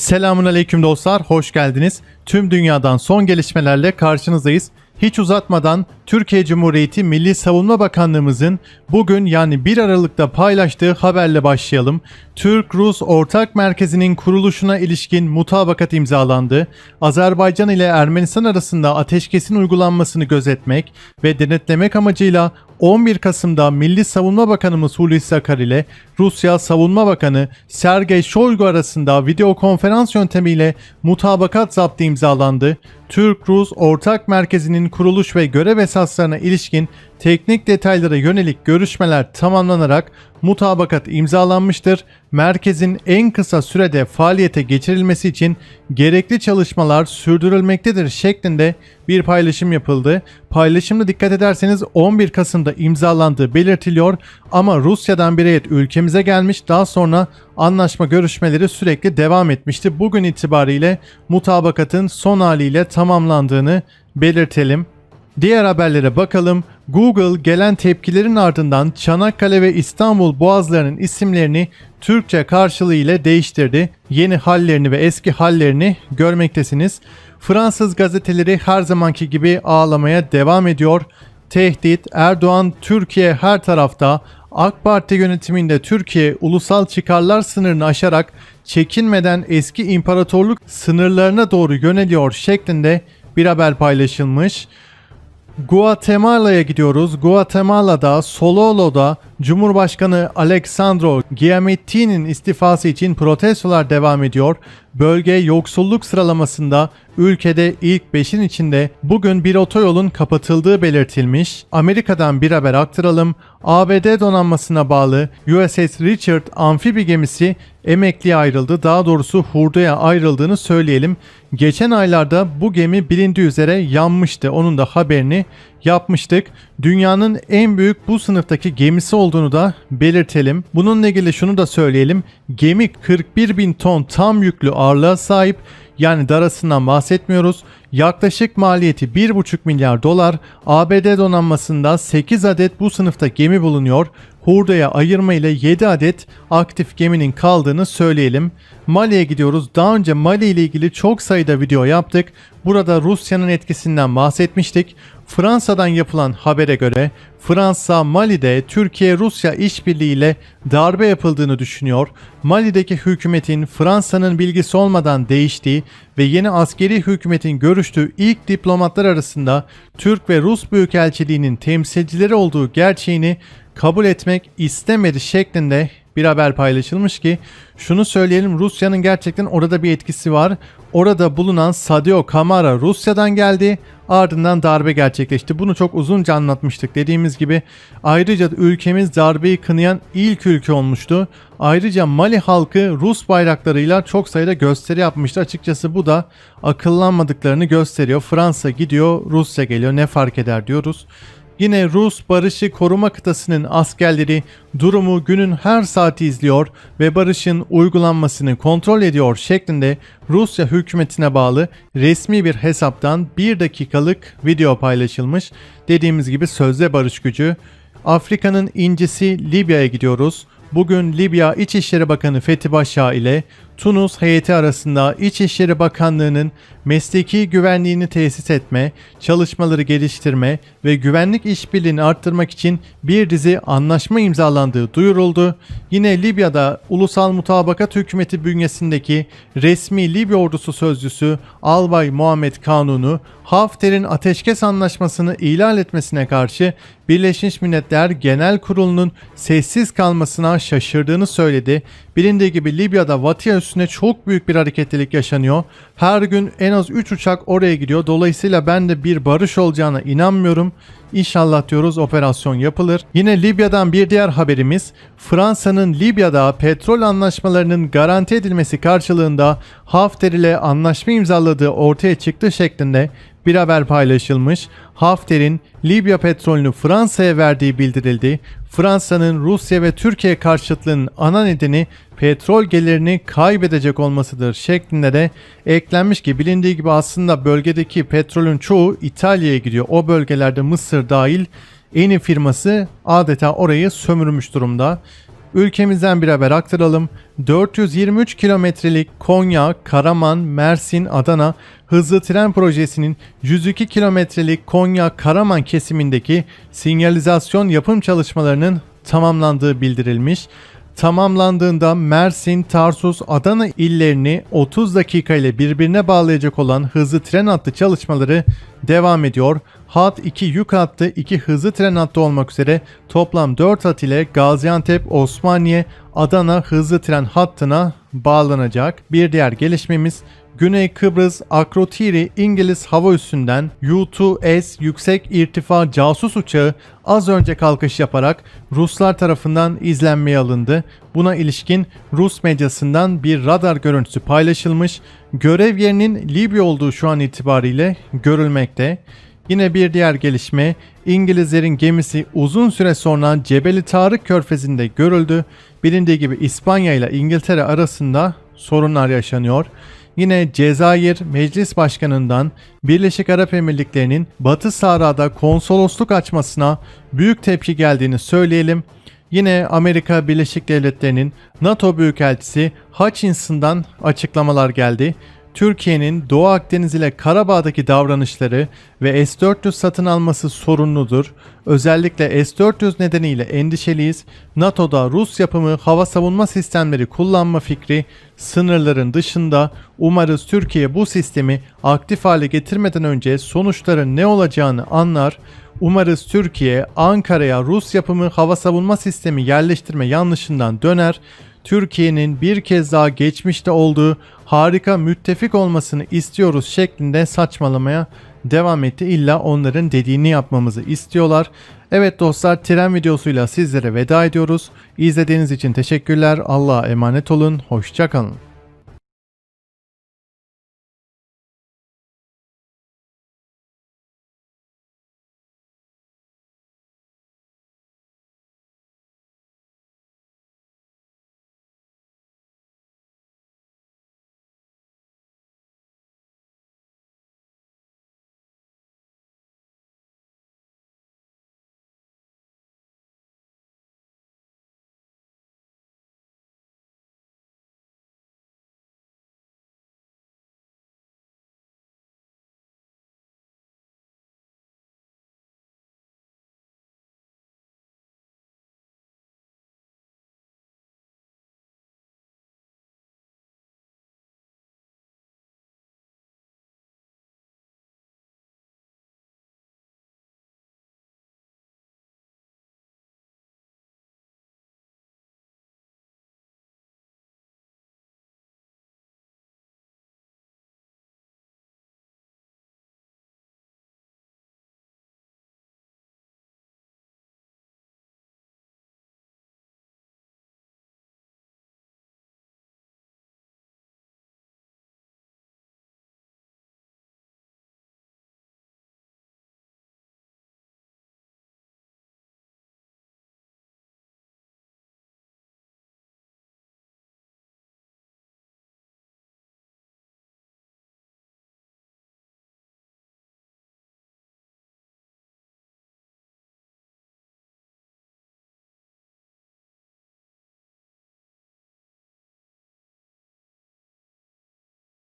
Selamun aleyküm dostlar, hoş geldiniz. Tüm dünyadan son gelişmelerle karşınızdayız. Hiç uzatmadan Türkiye Cumhuriyeti Milli Savunma Bakanlığımızın bugün yani 1 Aralık'ta paylaştığı haberle başlayalım. Türk-Rus Ortak Merkezi'nin kuruluşuna ilişkin mutabakat imzalandı. Azerbaycan ile Ermenistan arasında ateşkesin uygulanmasını gözetmek ve denetlemek amacıyla 11 Kasım'da Milli Savunma Bakanımız Hulusi Akar ile Rusya Savunma Bakanı Sergey Shoigu arasında video konferans yöntemiyle mutabakat zaptı imzalandı. Türk-Rus Ortak Merkezi'nin kuruluş ve görev esaslarına ilişkin teknik detaylara yönelik görüşmeler tamamlanarak mutabakat imzalanmıştır. Merkezin en kısa sürede faaliyete geçirilmesi için gerekli çalışmalar sürdürülmektedir şeklinde bir paylaşım yapıldı. Paylaşımda dikkat ederseniz 11 Kasım'da imzalandığı belirtiliyor ama Rusya'dan bir heyet ülkemize gelmiş daha sonra anlaşma görüşmeleri sürekli devam etmişti. Bugün itibariyle mutabakatın son haliyle tamamlandığını belirtelim. Diğer haberlere bakalım. Google gelen tepkilerin ardından Çanakkale ve İstanbul boğazlarının isimlerini Türkçe karşılığı ile değiştirdi. Yeni hallerini ve eski hallerini görmektesiniz. Fransız gazeteleri her zamanki gibi ağlamaya devam ediyor. Tehdit, Erdoğan, Türkiye her tarafta. AK Parti yönetiminde Türkiye ulusal çıkarlar sınırını aşarak çekinmeden eski imparatorluk sınırlarına doğru yöneliyor şeklinde bir haber paylaşılmış. Guatemala'ya gidiyoruz. Guatemala'da Sololo'da Cumhurbaşkanı Alexandro Giametti'nin istifası için protestolar devam ediyor. Bölge yoksulluk sıralamasında ülkede ilk 5'in içinde bugün bir otoyolun kapatıldığı belirtilmiş. Amerika'dan bir haber aktaralım. ABD donanmasına bağlı USS Richard amfibi gemisi emekliye ayrıldı. Daha doğrusu hurdaya ayrıldığını söyleyelim. Geçen aylarda bu gemi bilindiği üzere yanmıştı. Onun da haberini yapmıştık. Dünyanın en büyük bu sınıftaki gemisi olduğunu da belirtelim. Bununla ilgili şunu da söyleyelim. Gemi 41 bin ton tam yüklü ağırlığa sahip. Yani darasından bahsetmiyoruz. Yaklaşık maliyeti 1,5 milyar dolar. ABD donanmasında 8 adet bu sınıfta gemi bulunuyor. Hurdaya ayırma ile 7 adet aktif geminin kaldığını söyleyelim. Mali'ye gidiyoruz. Daha önce Mali ile ilgili çok sayıda video yaptık. Burada Rusya'nın etkisinden bahsetmiştik. Fransa'dan yapılan habere göre Fransa Mali'de Türkiye-Rusya işbirliği ile darbe yapıldığını düşünüyor. Mali'deki hükümetin Fransa'nın bilgisi olmadan değiştiği ve yeni askeri hükümetin görüştüğü ilk diplomatlar arasında Türk ve Rus Büyükelçiliğinin temsilcileri olduğu gerçeğini kabul etmek istemedi şeklinde bir haber paylaşılmış ki şunu söyleyelim Rusya'nın gerçekten orada bir etkisi var. Orada bulunan Sadio Kamara Rusya'dan geldi. Ardından darbe gerçekleşti. Bunu çok uzunca anlatmıştık. Dediğimiz gibi ayrıca ülkemiz darbeyi kınayan ilk ülke olmuştu. Ayrıca Mali halkı Rus bayraklarıyla çok sayıda gösteri yapmıştı. Açıkçası bu da akıllanmadıklarını gösteriyor. Fransa gidiyor, Rusya geliyor ne fark eder diyoruz. Yine Rus barışı koruma kıtasının askerleri durumu günün her saati izliyor ve barışın uygulanmasını kontrol ediyor şeklinde Rusya hükümetine bağlı resmi bir hesaptan bir dakikalık video paylaşılmış. Dediğimiz gibi sözde barış gücü. Afrika'nın incisi Libya'ya gidiyoruz. Bugün Libya İçişleri Bakanı Fethi Başa ile Tunus heyeti arasında İçişleri Bakanlığı'nın mesleki güvenliğini tesis etme, çalışmaları geliştirme ve güvenlik işbirliğini arttırmak için bir dizi anlaşma imzalandığı duyuruldu. Yine Libya'da Ulusal Mutabakat Hükümeti bünyesindeki resmi Libya ordusu sözcüsü Albay Muhammed Kanunu Hafter'in ateşkes anlaşmasını ihlal etmesine karşı Birleşmiş Milletler Genel Kurulu'nun sessiz kalmasına şaşırdığını söyledi. Bilindiği gibi Libya'da Vatia üstüne çok büyük bir hareketlilik yaşanıyor. Her gün en az 3 uçak oraya gidiyor. Dolayısıyla ben de bir barış olacağına inanmıyorum. İnşallah diyoruz operasyon yapılır. Yine Libya'dan bir diğer haberimiz Fransa'nın Libya'da petrol anlaşmalarının garanti edilmesi karşılığında Hafter ile anlaşma imzaladığı ortaya çıktı şeklinde bir haber paylaşılmış. Hafter'in Libya petrolünü Fransa'ya verdiği bildirildi. Fransa'nın Rusya ve Türkiye karşıtlığının ana nedeni petrol gelirini kaybedecek olmasıdır şeklinde de eklenmiş ki bilindiği gibi aslında bölgedeki petrolün çoğu İtalya'ya gidiyor. O bölgelerde Mısır dahil Eni firması adeta orayı sömürmüş durumda. Ülkemizden bir haber aktaralım. 423 kilometrelik Konya, Karaman, Mersin, Adana hızlı tren projesinin 102 kilometrelik Konya, Karaman kesimindeki sinyalizasyon yapım çalışmalarının tamamlandığı bildirilmiş. Tamamlandığında Mersin, Tarsus, Adana illerini 30 dakika ile birbirine bağlayacak olan hızlı tren hattı çalışmaları devam ediyor. Hat 2 yük hattı, 2 hızlı tren hattı olmak üzere toplam 4 hat ile Gaziantep, Osmaniye, Adana hızlı tren hattına bağlanacak. Bir diğer gelişmemiz Güney Kıbrıs Akrotiri İngiliz hava üssünden U-2S yüksek irtifa casus uçağı az önce kalkış yaparak Ruslar tarafından izlenmeye alındı. Buna ilişkin Rus medyasından bir radar görüntüsü paylaşılmış. Görev yerinin Libya olduğu şu an itibariyle görülmekte. Yine bir diğer gelişme İngilizlerin gemisi uzun süre sonra Cebeli Tarık körfezinde görüldü. Bilindiği gibi İspanya ile İngiltere arasında sorunlar yaşanıyor. Yine Cezayir Meclis Başkanı'ndan Birleşik Arap Emirlikleri'nin Batı Sahra'da konsolosluk açmasına büyük tepki geldiğini söyleyelim. Yine Amerika Birleşik Devletleri'nin NATO Büyükelçisi Hutchinson'dan açıklamalar geldi. Türkiye'nin Doğu Akdeniz ile Karabağ'daki davranışları ve S-400 satın alması sorunludur. Özellikle S-400 nedeniyle endişeliyiz. NATO'da Rus yapımı hava savunma sistemleri kullanma fikri sınırların dışında. Umarız Türkiye bu sistemi aktif hale getirmeden önce sonuçların ne olacağını anlar. Umarız Türkiye Ankara'ya Rus yapımı hava savunma sistemi yerleştirme yanlışından döner. Türkiye'nin bir kez daha geçmişte olduğu harika müttefik olmasını istiyoruz şeklinde saçmalamaya devam etti. İlla onların dediğini yapmamızı istiyorlar. Evet dostlar tren videosuyla sizlere veda ediyoruz. İzlediğiniz için teşekkürler. Allah'a emanet olun. Hoşçakalın.